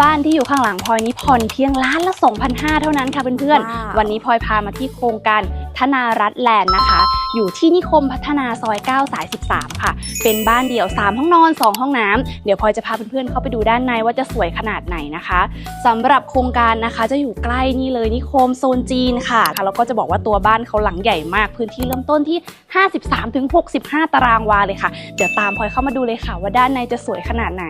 บ้านที่อยู่ข้างหลังพลอยนี้ผ่อนเพียงล้านละ2,500เท่านั้นค่ะเพื่อนว้าวๆวันนี้พลอยพามาที่โครงการธนารัตน์แลนด์นะคะ อยู่ที่นิคมพัฒนาซอย 9 สาย 13 ค่ะ เป็นบ้านเดี่ยว 3 ห้องนอน 2 ห้องน้ำเดี๋ยวพลอยจะพาเพื่อนๆเข้าไปดูด้านในว่าจะสวยขนาดไหนนะคะสำหรับโครงการนะคะจะอยู่ใกล้นี่เลยนิคมโซนจีนค่ะแล้วก็จะบอกว่าตัวบ้านเขาหลังใหญ่มาก พื้นที่เริ่มต้นที่ 53-65 ตารางวาเลยค่ะ เดี๋ยวตามพลอยเข้ามาดูเลยค่ะว่าด้านในจะสวยขนาดไหน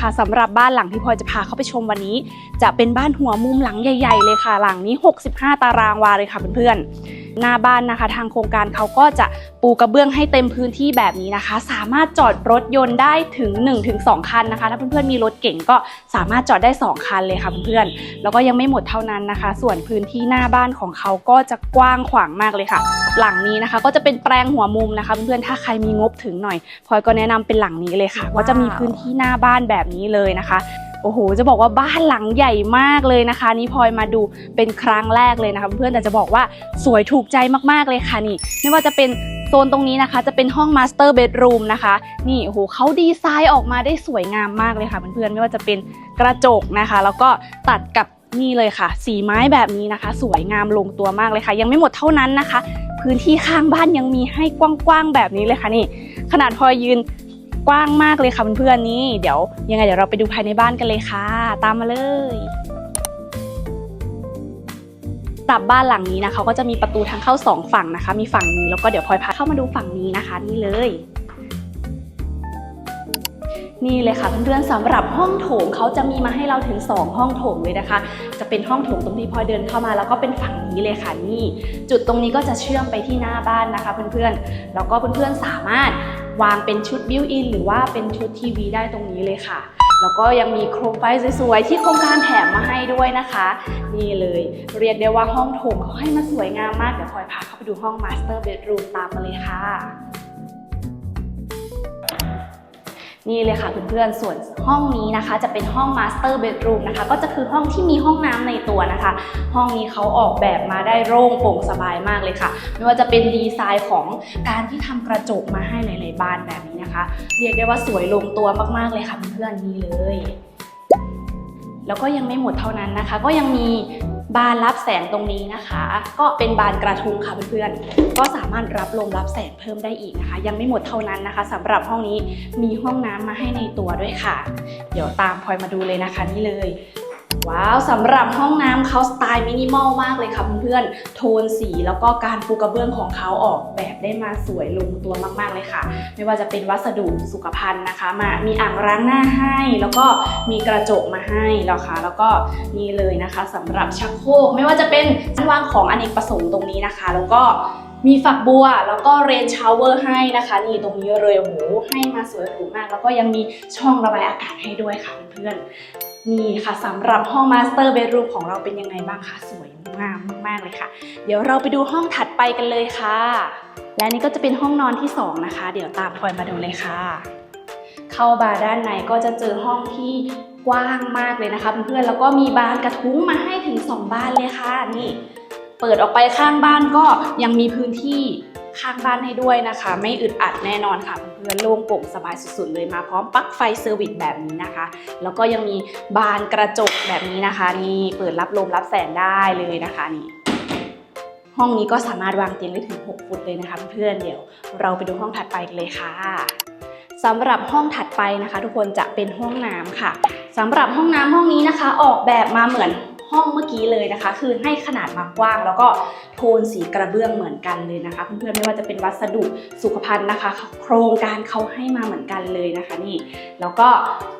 ค่ะสำหรับบ้านหลังที่พลอยจะพาเข้าไปชมวันนี้ จะเป็นบ้านหัวมุมหลังใหญ่ ๆ เลยค่ะ หลังนี้ 65 ตารางวาเลยค่ะเพื่อนๆ หน้าบ้านนะคะ ทางโครงการเขาก็จะปูกระเบื้องให้เต็มพื้นที่แบบนี้นะคะ สามารถจอดรถยนต์ได้ถึง 1-2 คันนะคะ ถ้าเพื่อนๆมีรถเก่งก็สามารถจอดได้ 2 คันเลยค่ะเพื่อนๆแล้วก็ยังไม่หมดเท่านั้นนะคะ ส่วนพื้นที่หน้าบ้านของเขาก็จะกว้างขวางมากเลยค่ะ หลังนี้นะคะ ก็จะเป็นแปลงหัวมุมนะคะเพื่อนๆถ้าใครมีงบถึงหน่อยพลอยก็แนะนำเป็นหลังนี้เลยค่ะ ว่าจะมีพื้นที่หน้าบ้านแบบนี้เลยนะคะ โอ้โห จะบอกว่าบ้านหลังใหญ่มากเลยนะคะ นี่พลอยมาดูเป็นครั้งแรกเลยนะคะเพื่อนแต่จะบอกว่าสวยถูกใจมากๆเลยค่ะนี่ ไม่ว่าจะเป็นโซนตรงนี้นะคะจะเป็นห้องมาสเตอร์เบดรูมนะคะ นี่โอ้โหเขาดีไซน์ออกมาได้สวยงามมากเลยค่ะเพื่อนๆไม่ว่าจะเป็นกระจกนะคะ แล้วก็ตัดกับนี่เลยค่ะ สีไม้แบบนี้นะคะ สวยงามลงตัวมากเลยค่ะ ยังไม่หมดเท่านั้นนะคะ พื้นที่ข้างบ้านยังมีให้กว้างๆแบบนี้เลยค่ะนี่ ขนาดพอยืน กว้างมากเลยค่ะเพื่อนๆนี่เดี๋ยวยังไงเดี๋ยวเราไปดูภายในบ้านกันเลยค่ะ ตามมาเลยสับบ้านหลังนี้นะคะก็จะมีประตูทางเข้าสองฝั่งนะคะ มีฝั่งนี้แล้วก็เดี๋ยวพลอยพาเข้ามาดูฝั่งนี้นะคะ นี่เลย นี่เลยค่ะเพื่อนๆสำหรับห้องโถงเขาจะมีมาให้เราถึง 2 ห้องโถงเลยนะคะ จะเป็นห้องโถงตรงที่พลอยเดินเข้ามาแล้วก็เป็นฝั่งนี้เลยค่ะนี่ จุดตรงนี้ก็จะเชื่อมไปที่หน้าบ้านนะคะ เพื่อนๆแล้วก็เพื่อนๆสามารถ วางเป็นชุดบิวอินหรือว่าเป็นชุดทีวีได้ตรงนี้เลยค่ะ แล้วก็ยังมีโคมไฟสวยๆ ที่โครงการแถมมาให้ด้วยนะคะ นี่เลยเรียกได้ว่าห้องโถงเขาให้มาสวยงามมาก เดี๋ยวพลอยพาเข้าไปดูห้องมาสเตอร์เบดรูมตามมาเลยค่ะ นี่เลยค่ะเพื่อนๆ ส่วนห้องนี้นะคะ จะเป็นห้อง Master Bedroom นะคะ ก็จะคือห้องที่มีห้องน้ำในตัวนะคะ ห้องนี้เขาออกแบบมาได้โล่งโปร่งสบายมากเลยค่ะ ไม่ว่าจะเป็นดีไซน์ของการที่ทำกระจกมาให้หลายๆบ้านแบบนี้นะคะ เรียกได้ว่าสวยลงตัวมากๆเลยค่ะเพื่อนๆนี่เลย แล้วก็ยังไม่หมดเท่านั้นนะคะ ก็ยังมี บานรับแสงตรงนี้นะคะ ก็เป็นบานกระทุงค่ะเพื่อนๆ ก็สามารถรับลมรับแสงเพิ่มได้อีกนะคะ ยังไม่หมดเท่านั้นนะคะสำหรับห้องนี้มีห้องน้ำมาให้ในตัวด้วยค่ะ เดี๋ยวตามพลอยมาดูเลยนะคะนี่เลย ว้าวสำหรับห้องน้ำเขาสไตล์มินิมอลมากเลยค่ะเพื่อนๆโทนสีแล้วก็การปูกระเบื้องของเขาออกแบบได้มาสวยลงตัวมากๆเลยค่ะ ไม่ว่าจะเป็นวัสดุสุขภัณฑ์นะคะ มามีอ่างล้างหน้าให้ แล้วก็มีกระจกมาให้แล้วค่ะ แล้วก็นี่เลยนะคะสำหรับชักโครกไม่ว่าจะเป็นชั้นวางของอเนกประสงค์ตรงนี้นะคะ แล้วก็ มีฝักบัวแล้วก็เรนชาวเวอร์ให้นะคะนี่ตรงนี้เลยโอ้โหให้มาสวยหรูมาก แล้วก็ยังมีช่องระบายอากาศให้ด้วยค่ะเพื่อนนี่ค่ะสำหรับห้องมาสเตอร์เบดรูมของเราเป็นยังไงบ้างคะสวยงามมากๆเลยค่ะ เดี๋ยวเราไปดูห้องถัดไปกันเลยค่ะ และนี่ก็จะเป็นห้องนอนที่สองนะคะ เดี๋ยวตามพลอยมาดูเลยค่ะ เข้ามาร์ด้านในก็จะเจอห้องที่กว้างมากเลยนะคะเพื่อนๆแล้วก็มีบานกระทุ้งมาให้ถึง 2 บานเลยค่ะนี่ เปิดออกไปข้างบ้านก็ยังมีพื้นที่ข้างบ้านให้ด้วยนะคะ ไม่อึดอัดแน่นอนค่ะเพื่อนๆโล่งโปร่งสบายสุดๆเลยมาพร้อมปลั๊กไฟเซอร์วิสแบบนี้นะคะ แล้วก็ยังมีบานกระจกแบบนี้นะคะ นี่เปิดรับลมรับแสงได้เลยนะคะนี่ห้องนี้ก็สามารถวางเตียงได้ถึง 6 ฟุตเลยนะคะเพื่อนเดี๋ยวเราไปดูห้องถัดไปกันเลยค่ะสำหรับห้องถัดไปนะคะ ทุกคนจะเป็นห้องน้ำค่ะสำหรับห้องน้ำห้องนี้นะคะ ออกแบบมาเหมือน ห้องเมื่อกี้เลยนะคะ คือให้ขนาดมากว้าง แล้วก็ นสีกระเบื้องเหมือนกันเลยนะคะเพื่อนๆไม่ว่าจะเป็นวัสดุสุขภัณฑ์นะคะ โครงการเขาให้มาเหมือนกันเลยนะคะนี่แล้วก็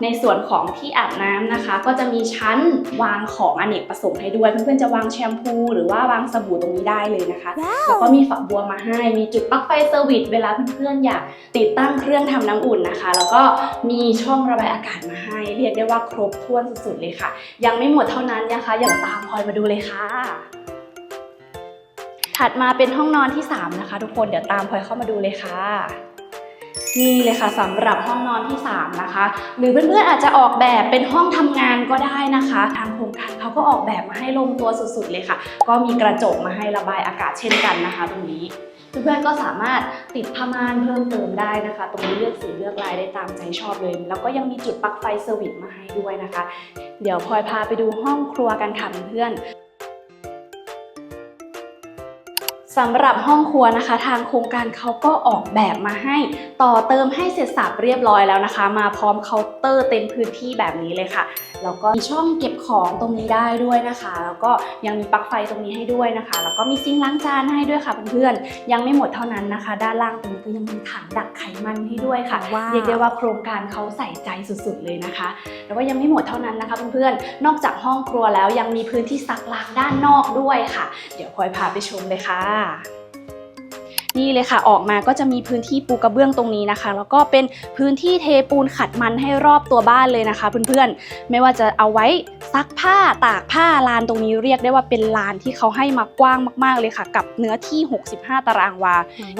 ในส่วนของที่อาบน้ำนะคะ ก็จะมีชั้นวางของอเนกประสงค์ให้ด้วย เพื่อนๆจะวางแชมพู หรือว่าวางสบู่ตรงนี้ได้เลยนะคะแล้วก็มีฝักบัวมาให้ มีจุดปลั๊กไฟเซอร์วิสเวลาเพื่อนๆอยากติดตั้งเครื่องทำน้ำอุ่นนะคะ แล้วก็มีช่องระบายอากาศมาให้ เรียกได้ว่าครบถ้วนสุดๆเลยค่ะ ยังไม่หมดเท่านั้นนะคะ อย่างตามพลอยมาดูเลยค่ะ ถัดมาเป็นห้องนอนที่ 3 นะคะ ทุกคนเดี๋ยวตามพลอยเข้ามาดูเลยค่ะนี่เลยค่ะสำหรับห้องนอนที่ 3 นะคะ หรือเพื่อนๆอาจจะออกแบบเป็นห้องทำงานก็ได้นะคะ ทางโครงการเขาก็ออกแบบมาให้ลงตัวสุดๆเลยค่ะ ก็มีกระจกมาให้ระบายอากาศเช่นกันนะคะ ตรงนี้เพื่อนๆก็สามารถติดผ้าม่านเพิ่มเติมได้นะคะ ตรงนี้เลือกสีเลือกลายได้ตามใจชอบเลย แล้วก็ยังมีจุดปลั๊กไฟเซอร์วิสมาให้ด้วยนะคะ เดี๋ยวพลอยพาไปดูห้องครัวกันค่ะเพื่อน สำหรับห้องครัวนะคะ ทางโครงการเขาก็ออกแบบมาให้ ต่อเติมให้เสร็จสับเรียบร้อยแล้วนะคะ มาพร้อมเคาน์เตอร์เต็มพื้นที่แบบนี้เลยค่ะแล้วก็มีช่องเก็บของตรงนี้ได้ด้วยนะคะ แล้วก็ยังมีปลั๊กไฟตรงนี้ให้ด้วยนะคะ แล้วก็มีซิงค์ล้างจานให้ด้วยค่ะเพื่อนๆยังไม่หมดเท่านั้นนะคะ ด้านล่างตรงนี้ก็ยังมีถังดักไขมันให้ด้วยค่ะว้าวเรียกได้ว่าโครงการเขาใส่ใจสุดๆเลยนะคะ แล้วก็ยังไม่หมดเท่านั้นนะคะเพื่อนๆนอกจากห้องครัวแล้วยังมีพื้นที่ซักล้างด้านนอกด้วยค่ะ เดี๋ยวพลอยพาไปชมเลยค่ะนี่เลยค่ะออกมาก็จะมีพื้นที่ปูกระเบื้องตรงนี้นะคะ แล้วก็เป็นพื้นที่เทปูนขัดมันให้รอบตัวบ้านเลยนะคะ เพื่อนๆ ไม่ว่าจะเอาไว้ ซักผ้าตากผ้าลานตรงนี้เรียกได้ว่าเป็นลานที่เขาให้มากว้างมาก ๆ เลยค่ะ กับเนื้อที่ 65 ตารางวา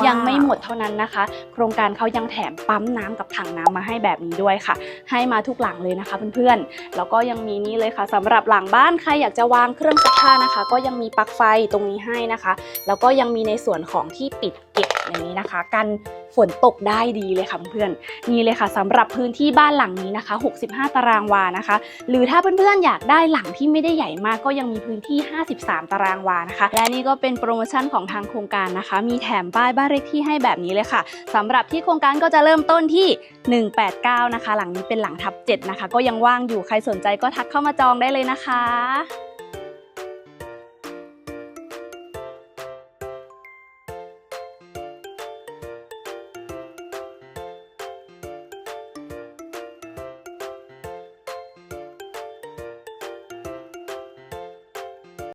ยังไม่หมดเท่านั้นนะคะ โครงการเขายังแถมปั๊มน้ำกับถังน้ำมาให้แบบนี้ด้วยค่ะ ให้มาทุกหลังเลยนะคะเพื่อนๆ แล้วก็ยังมีนี่เลยค่ะสำหรับหลังบ้านใครอยากจะวางเครื่องซักผ้านะคะ ก็ยังมีปลั๊กไฟตรงนี้ให้นะคะ แล้วก็ยังมีในส่วนของที่ปิดเก็บอย่างนี้นะคะ กันฝนตกได้ดีเลยค่ะเพื่อนๆนี่เลยค่ะสำหรับพื้นที่บ้านหลังนี้นะคะ 65 ตารางวานะคะ หรือถ้าเพื่อนๆอยากได้หลังที่ไม่ได้ใหญ่มากก็ยังมีพื้นที่ 53 ตารางวานะคะ และนี่ก็เป็นโปรโมชั่นของทางโครงการนะคะ มีแถมป้ายบ้านเลขที่ให้แบบนี้เลยค่ะสำหรับที่โครงการก็จะเริ่มต้นที่ 189 นะคะ หลังนี้เป็นหลังทับ7นะคะ ก็ยังว่างอยู่ใครสนใจก็ทักเข้ามาจองได้เลยนะคะ